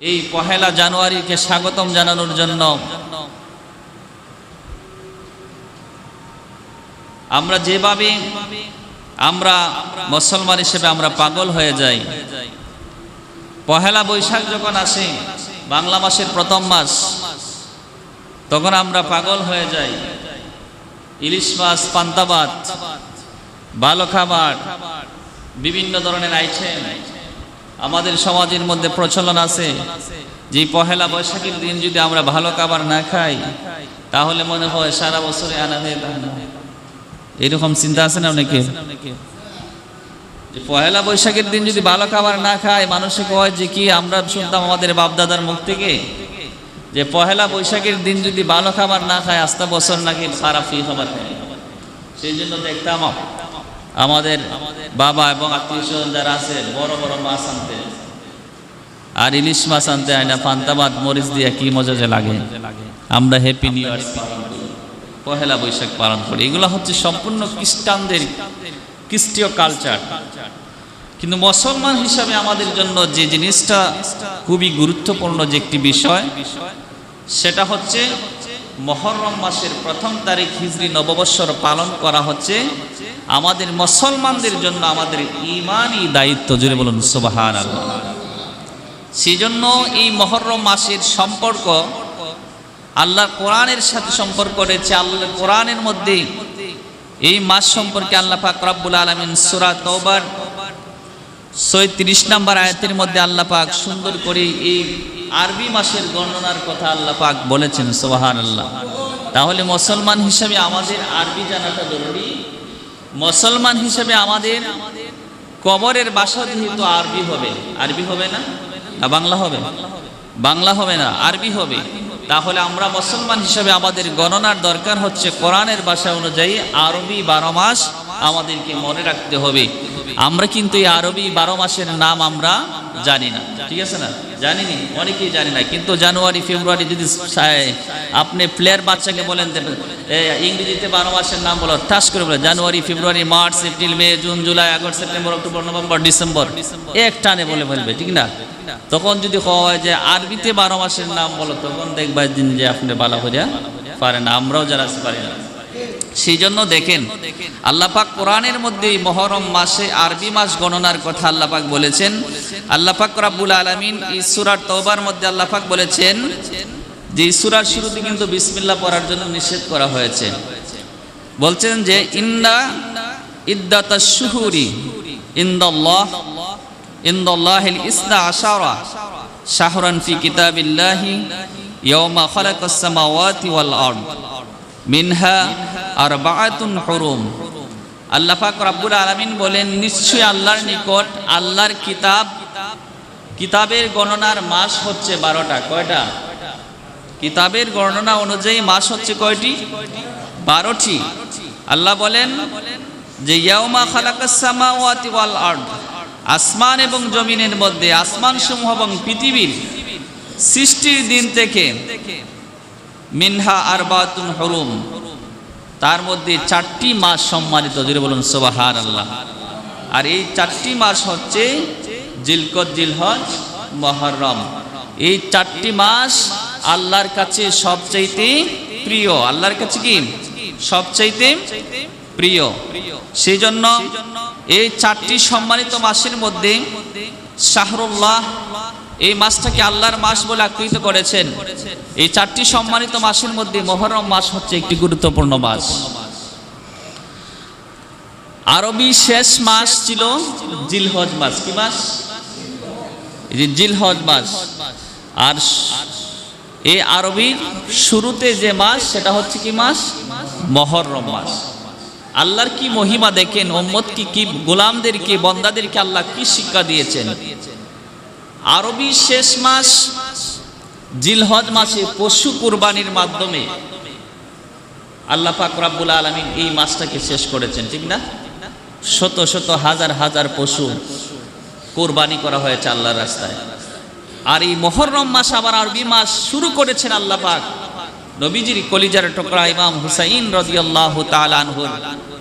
এই পহেলা জানুয়ারিকে স্বাগতম জানানোর জন্য। আমরা যেভাবে আমরা মুসলমান হিসেবে আমরা পাগল হয়ে যাই। পহেলা বৈশাখ যখন আসে, বাংলা মাসের প্রথম মাস, তখন আমরা পাগল হয়ে যাই। ইলিশ মাছ পান্তাবাদ ভালো খাবার বিভিন্ন ধরনের আইটেম আমাদের সমাজের মধ্যে প্রচলন আছে যে পহেলা বৈশাখের দিন যদি আমরা ভালো খাবার না খাই, তাহলে মনে হয় সারা বছরে আনন্দে এরকম চিন্তা আছে না অনেকে? যে পহেলা বৈশাখের দিন যদি ভালো খাবার না খায়, মানুষে কয় যে কি আমরা শুনতাম আমাদের বাপদাদার মুখ থেকে? যে পহেলা বৈশাখের দিন যদি ভালো খাবার না খায় আস্তা বছর নাকি খারাপ ফি খায়। সেই জন্য দেখতাম আমাদের বাবা এবং আত্মীয় স্বজন যারা আছে, বড় বড় মাছ আনতে। আর ইলিশ মাছ আনতে হয় না পান্তাবাদ মরিচ দিয়ে কি মজা যে লাগে। আমরা হ্যাপি নিউ ইয়ার পালন করি, পহেলা বৈশাখ পালন করি। এগুলো হচ্ছে সম্পূর্ণ খ্রিস্টানদের খ্রিস্টীয় কালচার কিন্তু মুসলমান হিসাবে আমাদের জন্য যে জিনিসটা খুবই গুরুত্বপূর্ণ যে একটি বিষয়, সেটা হচ্ছে মহরম মাসের প্রথম তারিখ হিজরি নববৎসর পালন করা হচ্ছে। আমাদের মুসলমানদের জন্য আমাদের ইমানই দায়িত্ব জুড়ে বলুন সুবাহান আল্লাহ সেই জন্য এই মহরম মাসের সম্পর্ক আল্লাহ কোরআনের সাথে সম্পর্ক রয়েছে। আল্লাহ কোরআনের মধ্যে এই মাস সম্পর্কে আল্লাহ পাক রব্বুল আলমিন সুরা তৌবার ছয়ত্রিশ নম্বর আয়াতের মধ্যে আল্লাহ পাক সুন্দর করে এই আরবি মাসের গণনার কথা আল্লাহ পাক বলেছেন সোহান আল্লাহ তাহলে মুসলমান হিসেবে আমাদের আরবি জানাটা জরুরি। মুসলমান হিসেবে আমাদের কবরের বাসা যেহেতু আরবি হবে আরবি হবে না? না, বাংলা হবে? বাংলা হবে না, আরবি হবে। তাহলে আমরা মুসলমান হিসেবে আমাদের গণনার দরকার হচ্ছে কোরআনের ভাষা অনুযায়ী আরবি বারো মাস আমাদেরকে মনে রাখতে হবে। আমরা কিন্তু এই আরবি বারো মাসের নাম আমরা জানি না। ঠিক আছে না? জানিনি? অনেকেই জানি না। কিন্তু জানুয়ারি, ফেব্রুয়ারি যদি আপনি প্লেয়ার বাচ্চাকে বলেন ইংরেজিতে বারো মাসের নাম বলো, ঠাস করে বলে, January, February, March, April, May, June, July, August, September, October, November, December, এক টানে বলে বলবে ঠিক না? তখন যদি হয় যে, আরবিতে বারো মাসের নাম বলো, তখন দেখবা দিন যে, আপনি বালা করিয়া পারেন আমরাও যারা পারি না। সেই জন্য দেখেন, আল্লাপাক কোরআনের মধ্যে মহরম মাসে আরবি মাস গণনার কথা আল্লাপাক বলেছেন। আল্লাপাক রাব্বুল আলমিন ইসুরার তওবার মধ্যে আল্লাপাক বলেছেন যে ইসুরার শুরুতে কিন্তু বিসমিল্লা পড়ার জন্য নিষেধ করা হয়েছে। বলছেন যে ইন্দা ইদ্দাতা শুহুরি ইন্দাল্লাহ, ইন্দাল্লাহিল ইসনা আশারা শাহরান ফি কিতাবিল্লাহি ইয়াওমা খালাকাস সামাওয়াতি ওয়াল মিনহা আর বাতুন হরুম। আল্লাহ পাক রাব্বুল আলামিন বলেন, নিশ্চয়ই আল্লাহর নিকট আল্লাহর কিতাব, কিতাবের গণনার মাস হচ্ছে বারোটা। কয়টা? কিতাবের গণনা অনুযায়ী মাস হচ্ছে কয়টি? বারোটি। আল্লাহ বলেন যে, ইয়াউমা খালাকাস সামাওয়াতি ওয়াল আরদ, আসমান এবং জমিনের মধ্যে আসমান সমূহ এবং পৃথিবীর সৃষ্টির দিন থেকে, মিনহা আরবাতুন হরুম। তার মধ্যে চারটি মাস সম্মানিত যদি বলুন সোবাহার আল্লাহ আর এই চারটি মাস হচ্ছে জিলকত, জিলহজ, মহরম। এই চারটি মাস আল্লাহর কাছে সবচাইতে প্রিয়। আল্লাহর কাছে কি? সবচাইতে প্রিয়। সেই জন্য এই চারটি সম্মানিত মাসের মধ্যে শাহরুল্লাহ এই মাসটাকে আল্লাহর মাস বলে আকৃত করেছেন। এই চারটি সম্মানিত মাসের মধ্যে মহরম মাস হচ্ছে একটি গুরুত্বপূর্ণ মাস। আরবি শেষ মাস ছিল জিলহজ মাস। কি মাস? জিলহজ মাস। আর এই আরবির শুরুতে যে মাস, সেটা হচ্ছে কি মাস? মহরম মাস। আল্লাহর কি মহিমা দেখেন? ওম্মদ কি কি গোলামদেরকে, বন্দাদেরকে আল্লাহ কি শিক্ষা দিয়েছেন? আরবি শেষ মাস জিলহজ মাসে পশু কুরবানির মাধ্যমে আল্লাহ পাক রাব্বুল আলমিন এই মাসটাকে শেষ করেছেন, ঠিক না? শত শত হাজার হাজার পশু কোরবানি করা হয়েছে আল্লাহর রাস্তায়। আর এই মহরম মাস আবার আরবি মাস শুরু করেছেন আল্লাহ পাক। নবীজির কলিজার টুকরা ইমাম হুসাইন রদিয়াল্লাহ তালানহুর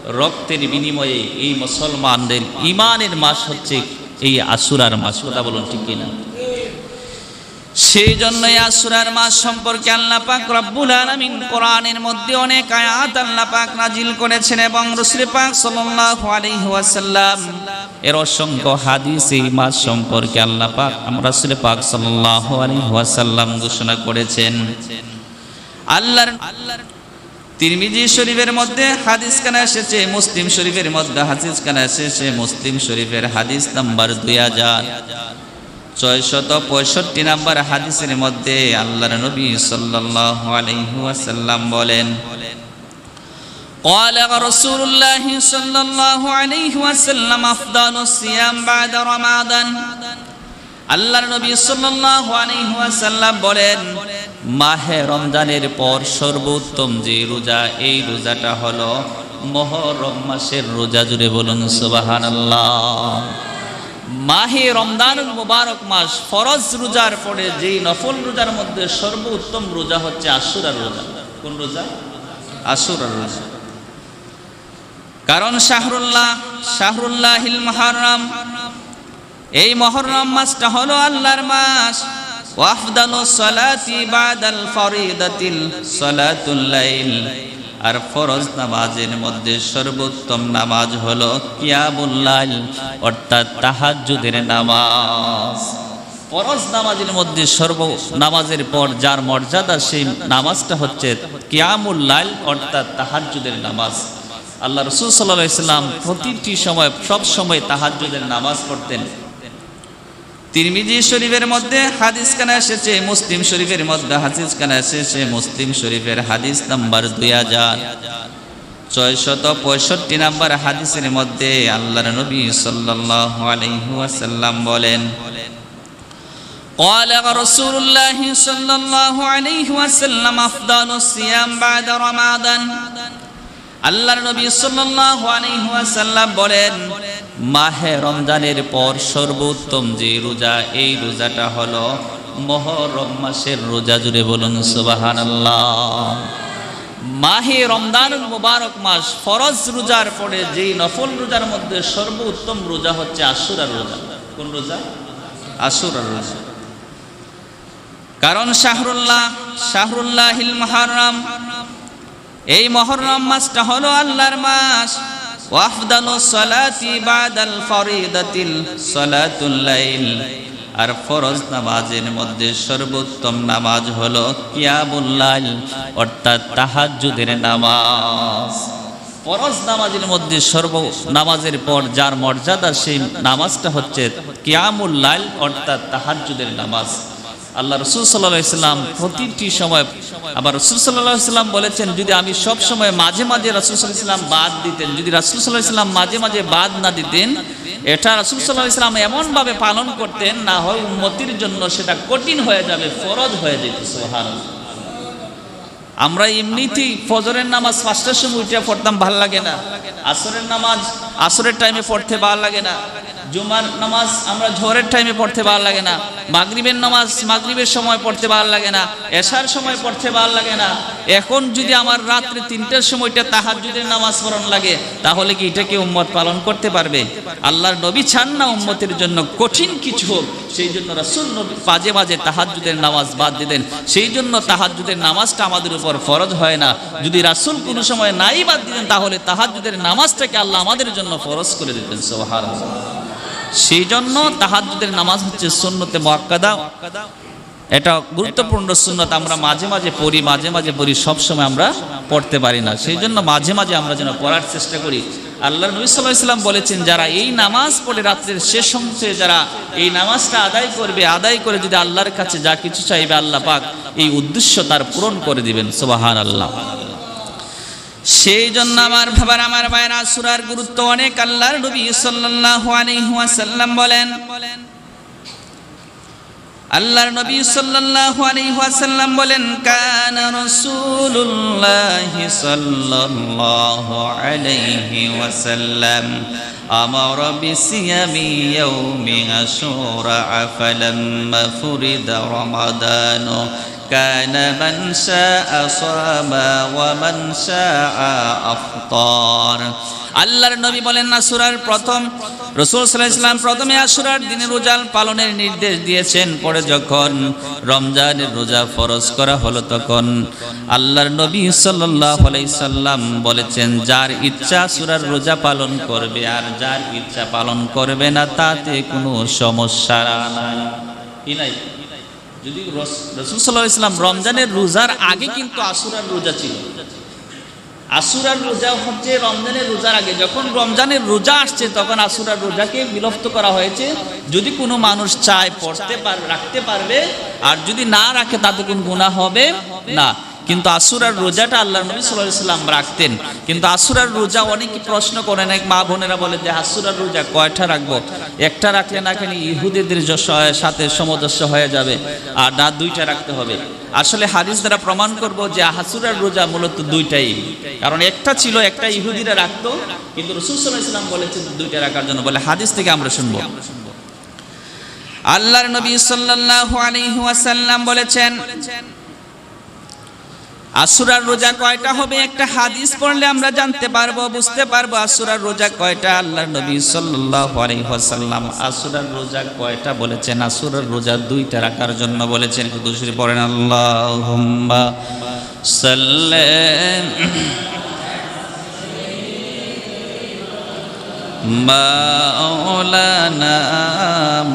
রক্তের বিনিময়ে এই মুসলমানদের ইমানের মাস হচ্ছে এই আসুরার মাস, কথা বলুন ঠিক কিনা? সেই জন্যই আসুরার মাস সম্পর্কে আল্লাহ পাক রব্বুল আলামিন কোরআনের মধ্যে অনেক আয়াত আল্লাহ পাক নাজিল করেছেন এবং রাসূল পাক সাল্লাল্লাহু আলাইহি ওয়াসাল্লাম এর অসংখ্য হাদিস এই মাস সম্পর্কে আল্লাহ পাক রাসূল পাক সাল্লাল্লাহু আলাইহি ওয়াসাল্লাম ঘোষণা করেছেন। আল্লাহর আল্লাহর তিরমিজি শরীফের মধ্যে হাদিস কানা এসেছে মুসলিম শরীফের মধ্যে হাদিস কানা এসেছে মুসলিম শরীফের হাদিস নাম্বার দুই হাজার ছয়শত পঁয়ষট্টি নাম্বার হাদিসের মধ্যে আল্লাহর নবী সাল্লাল্লাহু আলাইহি ওয়াসাল্লাম বলেন قال رسول الله صلى الله عليه وسلم أفضل الصيام بعد رمضان আল্লাহর নবী ওয়াসাল্লাম বলেন, মাহে রমজানের পর সর্বোত্তম যে রোজা, এই রোজাটা হলো মহরম মাসের রোজা। জুড়ে বলুন, সুবহানাল্লাহ। মাহে রমজান মুবারক মাস ফরজ রোজার পরে যেই নফল রোজার মধ্যে সর্বোত্তম রোজা হচ্ছে আশুরার রোজা। কোন রোজা? আশুরার রোজা। কারণ শাহরুল্লাহ শাহরুল্লাহ, শাহরুল্লাহিল মুহররম এই মহররম মাসটা হলো আল্লাহর মাস। আর ফরজ নামাজের মধ্যে সর্বোত্তম নামাজ হলো কিয়ামুল লাইল, অর্থাৎ তাহাজ্জুদের নামাজ। ফরজ নামাজের মধ্যে সর্ব নামাজের পর যার মর্যাদা সেই নামাজটা হচ্ছে কিয়ামুল লাইল, অর্থাৎ তাহাজ্জুদের নামাজ। আল্লাহ রসুল সাল্লাহ ইসলাম প্রতিটি সময় সব সময় তাহাজ্জুদের নামাজ পড়তেন। তিরমিজি শরীফের মধ্যে হাদিস কানা এসেছে মুসলিম শরীফের মধ্যে হাদিস কানা এসেছে মুসলিম শরীফের হাদিস নাম্বার দুই হাজার ছয়শত পঁয়ষট্টি নাম্বার হাদিসের মধ্যে আল্লাহর নবী সাল্লাল্লাহু আলাইহি ওয়াসাল্লাম বলেন قال رسول الله صلى الله عليه وسلم أفضل الصيام بعد رمضان আল্লাহর নবী সাল্লাল্লাহু আলাইহি ওয়াসাল্লাম বলেন, মাহে রমজানের পর সর্বোত্তম যে রোজা, এই রোজাটা হলো মুহররম মাসের রোজা। জুড়ে বলুন, সুবহানাল্লাহ। মাহে রমজান মুবারক মাস ফরজ রোজার পরে যেই নফল রোজার মধ্যে সর্বোত্তম রোজা হচ্ছে আশুরার রোজা। কোন রোজা? আশুরার রোজা। কারণ শাহরুল্লাহ, শাহরুল্লাহিল মুহররম এই মহররম মাসটা হলো আল্লাহর মাস। আর ফরজ নামাজের মধ্যে সর্বোত্তম নামাজ হলো কিয়ামুল অর্থাৎ তাহাজ্জুদের নামাজ। ফরজ নামাজের মধ্যে সর্ব নামাজের পর যার মর্যাদা সেই নামাজটা হচ্ছে কিয়ামুল লাইল, অর্থাৎ তাহাজ্জুদের নামাজ। আল্লাহ রসুল সাল্লাহ ইসলাম প্রতিটি সময় আবার রসুল সাল্লাহ ইসলাম বলেছেন, যদি আমি সব সময় মাঝে মাঝে রসুল সাল্লাহ ইসলাম বাদ দিতেন, যদি রসুল সাল্লাহ ইসলাম মাঝে মাঝে বাদ না দিতেন, এটা রসুল সাল্লাহ ইসলাম এমনভাবে পালন করতেন, না হয় উন্নতির জন্য সেটা কঠিন হয়ে যাবে, ফরজ হয়ে যেত সোহান আমরা এমনিতেই ফজরের নামাজ পাঁচটার সময় উঠে পড়তাম, ভালো লাগে না। আসরের নামাজ আসরের টাইমে পড়তে ভালো লাগে না। জুমার নামাজ আমরা ঝোরের টাইমে পড়তে ভালো লাগে না। মাগরিবের নামাজ মাগরিবের সময় পড়তে ভালো লাগে না। এশার সময় পড়তে ভালো লাগে না। এখন যদি আমার রাত্রে তিনটার সময়টা তাহাজ্জুদের নামাজ পড়ন লাগে, তাহলে কি এটাকে উম্মত পালন করতে পারবে? আল্লাহর নবী চান না উম্মতের জন্য কঠিন কিছু হোক, সেই জন্য রাসুল নবী মাঝে মাঝে তাহাজ্জুদের নামাজ বাদ দিতেন সেই জন্য তাহাজ্জুদের নামাজটা আমাদের উপর ফরজ হয় না। যদি রাসুল কোনো সময় নাই বাদ দিতেন, তাহলে তাহাজুদের নামাজটাকে আল্লাহ আমাদের জন্য ফরজ করে দিতেন সোহার সেই জন্য তাহাজুদের নামাজ হচ্ছে সন্ন্যতে মক্কাদা এটা গুরুত্বপূর্ণ সুন্নত আমরা মাঝে মাঝে পড়ি, মাঝে মাঝে পড়ি, সবসময় আমরা পড়তে পারি না। সেই জন্য মাঝে মাঝে আমরা যেন পড়ার চেষ্টা করি। আল্লাহ নবী সাল্লাহ ইসলাম বলেছেন, যারা এই নামাজ পড়ে রাত্রের শেষ অংশে যারা এই নামাজটা আদায় করবে, আদায় করে যদি আল্লাহর কাছে যা কিছু চাইবে আল্লাহ পাক, এই উদ্দেশ্য তার পূরণ করে দিবেন সোবাহান আল্লাহ সেই জন্য আমার ভাবার আমার ভাইয়ের সুরার গুরুত্ব অনেক। আল্লাহর নবী সাল্লাহ আলাইহি বলেন বলেন আল্লাহর নবী সাল্লাল্লাহু আলাইহি ওয়াসাল্লাম বলেন, কান রাসূলুল্লাহ সাল্লাল্লাহু আলাইহি ওয়াসাল্লাম আমর বিসিয়ামি ইয়াউমি আশুরা ফালাম্মা ফুরিদা রমাদানু كان من شاء صام ومن شاء أفطار আল্লাহর নবী বলেন আসুরার প্রথম রসুল সাল্লাহ ইসলাম প্রথমে আসুরার দিনে রোজাল পালনের নির্দেশ দিয়েছেন পরে পরে যখন রমজানের রোজা ফরজ করা হলো তখন আল্লাহর নবী সাল্লাল্লাহু আলাইহি সাল্লাম বলেছেন যার ইচ্ছা সূরার রোজা পালন করবে আর যার ইচ্ছা পালন করবে না তাতে কোনো সমস্যা নাই কি নাই যদি রসুল সাল্লাহ ইসলাম রমজানের রোজার আগে কিন্তু আসুরার রোজা ছিল। আসুরার রোজা হচ্ছে রমজানের রোজার আগে। যখন রমজানের রোজা আসছে, তখন আসুরার রোজাকে বিলুপ্ত করা হয়েছে। যদি কোনো মানুষ চায় পড়তে পার রাখতে পারবে, আর যদি না রাখে, তাতে কোনো গুণা হবে না। কিন্তু আসুরার রোজাটা আল্লাহ নবী সাল্লাহ সাল্লাম রাখতেন। কিন্তু আসুরার রোজা অনেকে প্রশ্ন করেন এক মা বোনেরা বলে যে আসুরার রোজা কয়টা রাখব? একটা রাখলে না কেন ইহুদিদের সাথে সমদস্য হয়ে যাবে, আর না দুইটা রাখতে হবে। আসলে হাদিস দ্বারা প্রমাণ করব যে হাসুরার রোজা মূলত দুইটাই। কারণ একটা ছিল, একটা ইহুদিরা রাখতো, কিন্তু রসুল সাল্লাহ ইসলাম বলেছেন দুইটা রাখার জন্য। বলে হাদিস থেকে আমরা শুনব। আল্লাহর নবী সাল্লাল্লাহু আলাইহি ওয়াসাল্লাম বলেছেন আসুরার রোজা কয়টা হবে? একটা হাদিস পড়লে আমরা জানতে পারব, বুঝতে পারব আসুরার রোজা কয়টা? আল্লাহ নবী আলাইহি আসুরার রোজা কয়টা বলেছেন? আসুরার রোজা দুইটা রাখার জন্য বলেছেন। দুসরি পড়েন সাল্লাম মাওলানা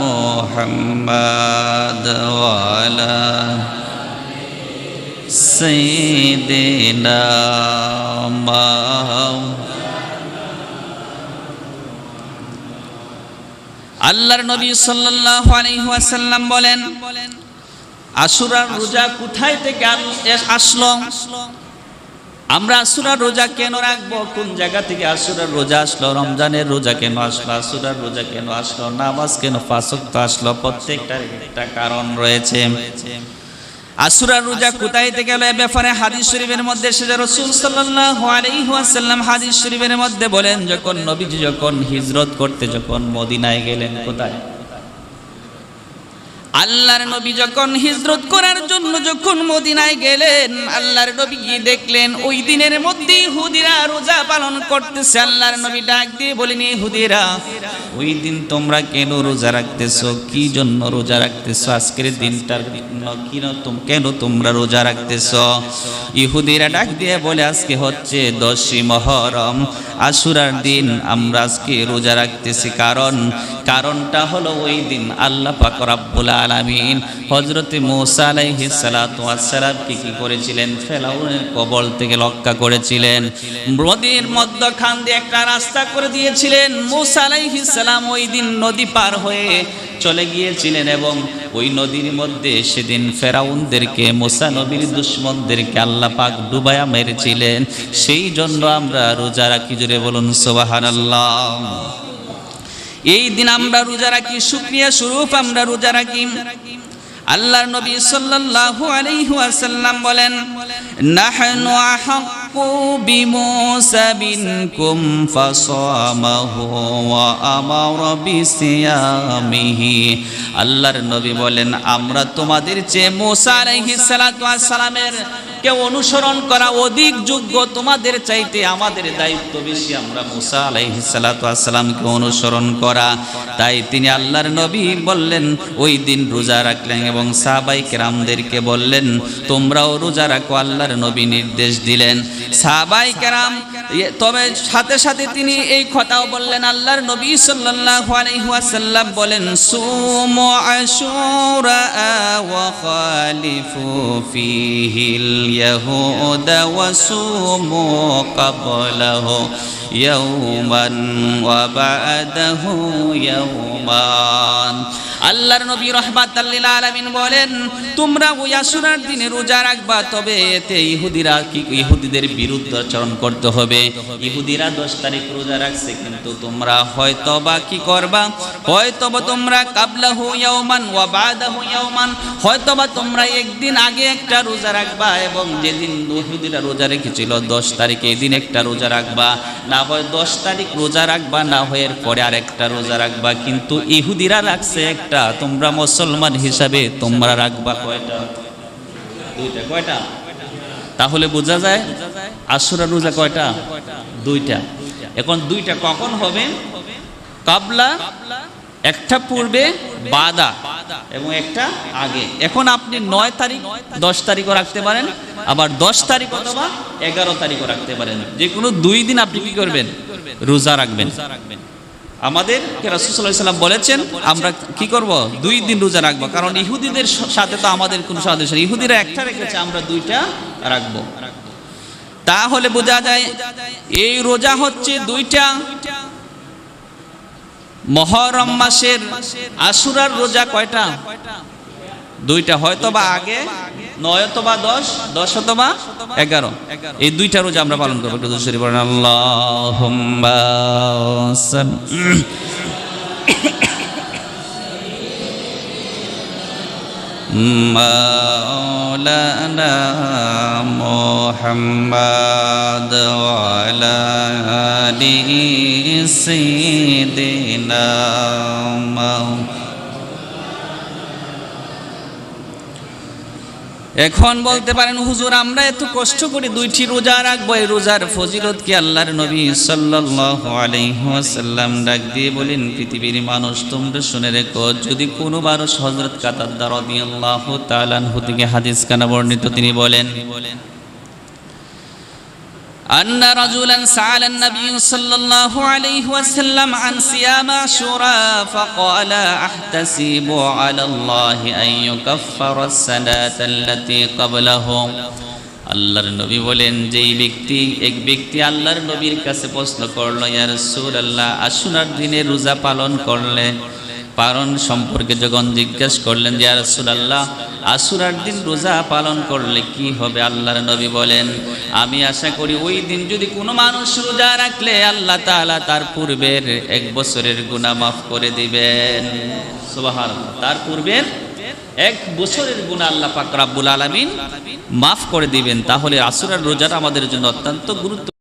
মুহাম্মাদ ওয়ালা سيدنا আল্লাহর নবী সাল্লাল্লাহু আলাইহি ওয়াসাল্লাম বলেন আশুরার রোজা কোথায় থেকে আল- এস- আসলো আমরা আসুরার রোজা কেন রাখবো কোন জায়গা থেকে আসুরার রোজা আসলো রমজানের রোজা কেন আসলো আসুরার রোজা কেন আসলো নামাজ কেন ফাঁসক্ত আসলো প্রত্যেকটার একটা কারণ রয়েছে আসুরার রোজা কোথায় থেকে গেল এ ব্যাপারে হাদিস শরীফের মধ্যে সেজা রসুল সাল্লাম হাদিস শরীফের মধ্যে বলেন, যখন নবীজি যখন হিজরত করতে, যখন মদিনায় গেলেন, কোথায়? আল্লাহর নবী যখন হিজরত করার জন্য যখন মদিনায় গেলেন, আল্লাহর নবী গিয়ে দেখলেন, ওই দিনের মধ্যে হুদিরা রোজা পালন করতেছে। আল্লাহর নবী ডাক দিয়ে বলেনি হুদিরা, ওই দিন তোমরা কেন রোজা রাখতেছো? কি জন্য রোজা রাখতেছো? আজকের দিনটার জন্য কি না তোম- কেন তোমরা রোজা রাখতেছো? ইহুদিরা ডাক দিয়ে বলে, আজকে হচ্ছে দশই মহরম, আশুরার দিন আমরা আজকে রোজা রাখতেছি। কারণ, কারণটা হলো ওই দিন আল্লাহ পাক রাব্বুল আলামিন। হযরতে মূসা আলাইহিস সালাতু ওয়াস সালাম কি করেছিলেন? ফেরাউনের কবল থেকে রক্ষা করেছিলেন। নদীর মধ্যখান দিয়ে একটা রাস্তা করে দিয়েছিলেন। মূসা আলাইহিস সালাম ওই দিন নদী পার হয়ে চলে গিয়েছিলেন এবং ওই নদীর মধ্যে সেদিন ফেরাউনদেরকে, মোসা নবীর দুশ্মনদেরকে আল্লাহ পাক ডুবায়া মেরেছিলেন। সেই জন্য আমরা রোজা রাখি জুড়ে বলুন সুবহানাল্লাহ। এই দিন আমরা রোজা রাখি, শুকরিয়া স্বরূপ আমরা রোজা রাখি। আল্লাহর নবী সাল্লাল্লাহু আলাইহি ওয়াসাল্লাম বলেন, নাহনু আহাক্কু বিমূসা বিনকুম ফাসামাহু ওয়া আমারা বিসিয়ামিহি। আল্লাহর নবী বলেন, আমরা তোমাদের চেয়ে মূসা আলাইহিস সালাতু ওয়াস সালামের অনুসরণ করা অধিক যোগ্য তোমাদের চাইতে আমাদের দায়িত্ব বেশি। আমরা মুসা আলাইহিসালামকে অনুসরণ করা। তাই তিনি আল্লাহর নবী বললেন, ওই দিন রোজা রাখলেন এবং সাহাবাই কেরামদেরকে বললেন, তোমরাও রোজা রাখো, আল্লাহর নবী নির্দেশ দিলেন। সাহাবাই কেরাম তবে সাথে সাথে তিনি এই কথাও বললেন, আল্লাহর নবী সাল্লাল্লাহু আলাইহি ওয়াসাল্লাম বলেন, সুমু আশুরা ওয়া খালিফু ফিহিল اليهود وصوموا قبله يوما وبعده يوما. আল্লাহর নবী রহমাতাল লিল আলামিন বলেন, তোমরা ওই আশুরার দিনে রোজা রাখবা, তবে এতে ইহুদিরা কি ইহুদিদের বিরুদ্ধে আচরণ করতে হবে। ইহুদিরা দশ তারিখ রোজা রাখছে, কিন্তু তোমরা হয়তো বা কি করবা? হয়তো বা তোমরা কাবলা ইয়াওমান ওয়া বাদাহু ইয়াওমান হয়তো বা তোমরা একদিন আগে একটা রোজা রাখবা এবং যেদিন ইহুদিরা রোজা রেখেছিল, দশ তারিখে এদিন একটা রোজা রাখবা। না হয় দশ তারিখ রোজা রাখবা, না হয় এর পরে আরেকটা রোজা রাখবা, কিন্তু ইহুদিরা রাখছে একটা তোমরা মুসলমান হিসাবে তোমরা রাখবা কয়টা? দুইটা। কয়টা? তাহলে বোঝা যায় আশুরা রোজা কয়টা? দুইটা। এখন দুইটা কখন হবে? কাবলা একটা পূর্বে বাদা এবং একটা আগে। এখন আপনি নয় তারিখ, দশ তারিখও রাখতে পারেন, আবার দশ তারিখ অথবা এগারো তারিখও রাখতে পারেন। যে কোনো দুই দিন আপনি কি করবেন? রোজা রাখবেন। আমাদের রাসুসাল্লাম সাল্লাম বলেছেন, আমরা কি করব? দুই দিন রোজা রাখব। কারণ ইহুদিদের সাথে তো আমাদের কোনো সাদৃশ্য। ইহুদিরা একটা রেখেছে, আমরা দুইটা রাখব। তাহলে বোঝা যায়, এই রোজা হচ্ছে দুইটা মহরম মাসের আশুরার রোজা কয়টা? দুইটা হয়তো বা আগে নয় অথবা দশ দশ অথবা এগারো এই দুইটা রোজা আমরা পালন করবো একটু দুশরি পড়েন আল্লাহ مولانا محمد وعلى آله سيدنا مولانا এখন বলতে পারেন, হুজুর, আমরা এত কষ্ট করে দুইটি রোজা রাখব, এই রোজার ফজিলত কি আল্লাহর নবী ওয়াসাল্লাম ডাক দিয়ে বলেন, পৃথিবীর মানুষ তোমরা শুনে রেখো, যদি কোনো মানুষ কাতার কাতাদা রাদিয়াল্লাহু তাআলা তালান হাদিস কানা বর্ণিত, তিনি বলেন বলেন أن رجلا سأل النبي صلى الله عليه وسلم عن صيام عاشوراء فقال أحتسب على الله أن يكفر السنة التي قبله আল্লাহর নবী বলেন যেই ব্যক্তি এক ব্যক্তি আল্লাহর নবীর কাছে প্রশ্ন করলো ইয়া রাসূলুল্লাহ আশুরার দিনে রোজা পালন করলে পালন সম্পর্কে যখন জিজ্ঞেস করলেন যে ইয়া রাসূলুল্লাহ, আশুরার দিন রোজা পালন করলে কি হবে? আল্লাহর নবী বলেন, আমি আশা করি ওই দিন যদি কোনো মানুষ রোজা রাখলে আল্লাহ তাআলা তার পূর্বের এক বছরের গুনাহ মাফ করে দিবেন। তার পূর্বের এক বছরের গুণা আল্লাহ পাক রাব্বুল আলামিন মাফ করে দিবেন। তাহলে আসুরার রোজাটা আমাদের জন্য অত্যন্ত গুরুত্ব